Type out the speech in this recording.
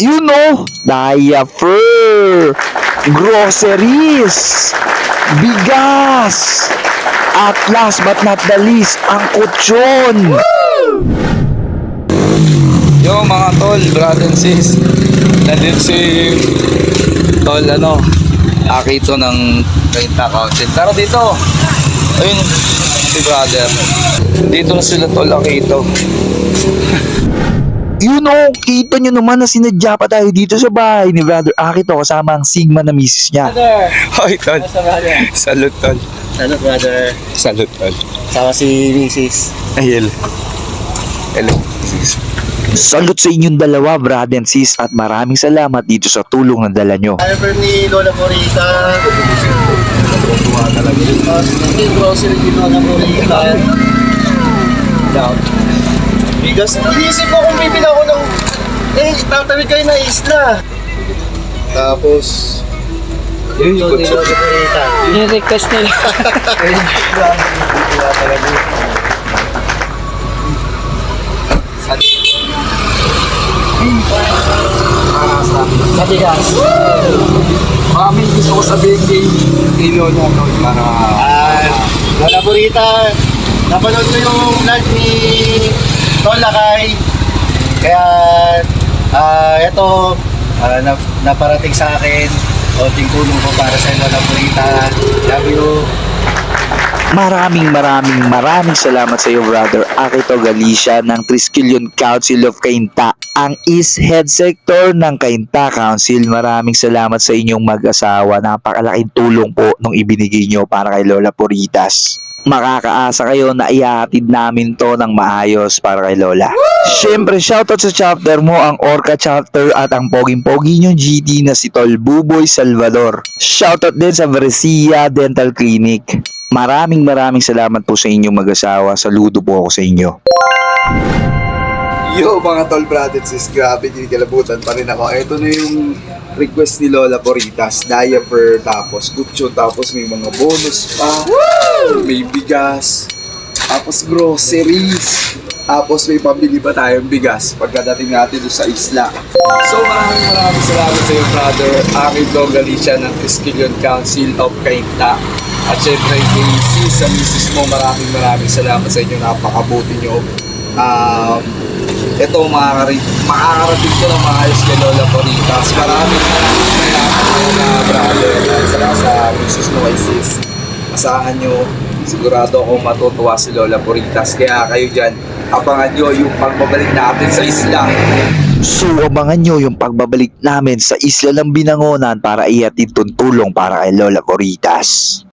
You know, diaper, groceries, bigas, at last but not the least, ang kutsyon. Yo mga tol, brother and sis. Nandito si tol ano, akito ng Kainta Council. Tara dito. Ayun, si brother. Dito na sila tol akito. You know, kita nyo naman na sinadya pa tayo dito sa bahay ni Brother Akito kasama ang Sigma na misis niya. Brother! Hoy tol. Basta brother. Salute tol. Ano brother? Salute tol. Sama si Mrs. Ayel. Hello. sis. Salute sa inyong dalawa, brother and sis, at maraming salamat dito sa tulong na dala nyo. Ano pa ni Lola Morita? Tuwa talaga rin. Hindi grocery ni Lola Morita. Down. Bigas. Iniisip ko kung bibili ako ng... Eh, tatawid kayo na isla. Tapos... Yun, Ito ni Lola Morita. Ni-request nila. Tuwa talaga. Sa bigas. Mami, gusto ko sabihin kay, Lola tol para Ah, Lola Burita, napanood ko yung vlog ni Lola Kai. Kaya, ah, ito, ah, na, naparating sa akin. Konting tulong ko para sa Lola Burita. Love you. Maraming maraming maraming salamat sa iyo, Brother Akito Galicia ng Triskelion Council of Cainta, ang East Head Sector ng Cainta Council. Maraming salamat sa inyong mag-asawa. Napakalaking tulong po nung ibinigay nyo para kay Lola Puritas. Makakaasa kayo na ihatid namin to ng maayos para kay Lola. Siyempre, shoutout sa chapter mo, ang Orca chapter at ang poging-pogi nyong GD na si Tol Buboy Salvador. Shoutout din sa Brescia Dental Clinic. Maraming maraming salamat po sa inyong mag-asawa. Saludo po ako sa inyo. Yo mga tol brother sis, grabe kinikilabutan pa rin ako. Ito na yung request ni Lola Poritas, diaper, tapos kutso, tapos may mga bonus pa, may bigas, tapos groceries, tapos may pambili pa tayong bigas pagkadating natin doon sa isla. So maraming maraming salamat sa iyo brother, aking dog Galicia ng Triskelion Council of Cainta. At syempre kay sis, sa misis mo, maraming maraming salamat sa inyo, napakabuti nyo. Um, ito makakarating, ko ng maayos kay Lola Poritas. Maraming maraming salamat na brother. Salamat sa misis mo kay sis. Asahan nyo, sigurado ako matutuwa si Lola Poritas. Kaya kayo dyan, abangan nyo yung pagbabalik natin sa isla. So, abangan nyo yung pagbabalik namin sa Isla ng Binangonan para ihatid tulong para kay Lola Coritas.